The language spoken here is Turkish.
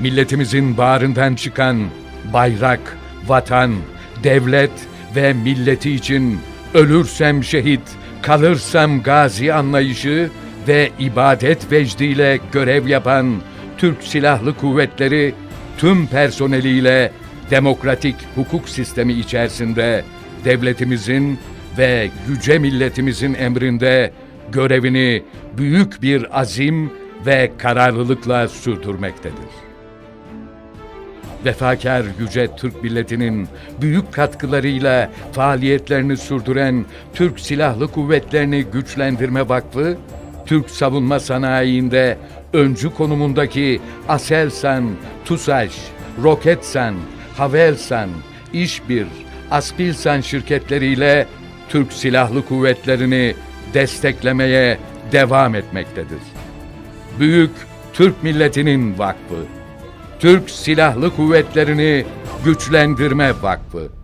milletimizin bağrından çıkan bayrak, vatan, devlet ve milleti için ölürsem şehit, kalırsam gazi anlayışı ve ibadet vecdiyle görev yapan Türk Silahlı Kuvvetleri tüm personeliyle demokratik hukuk sistemi içerisinde devletimizin ve yüce milletimizin emrinde görevini büyük bir azim ve kararlılıkla sürdürmektedir. Vefakar yüce Türk milletinin büyük katkılarıyla faaliyetlerini sürdüren Türk Silahlı Kuvvetlerini Güçlendirme Vakfı, Türk savunma sanayiinde öncü konumundaki Aselsan, TUSAŞ, Roketsan, Havelsan, İşbir, Aspilsan şirketleriyle Türk Silahlı Kuvvetlerini desteklemeye devam etmektedir. Büyük Türk milletinin vakfı. Türk Silahlı Kuvvetlerini Güçlendirme Vakfı.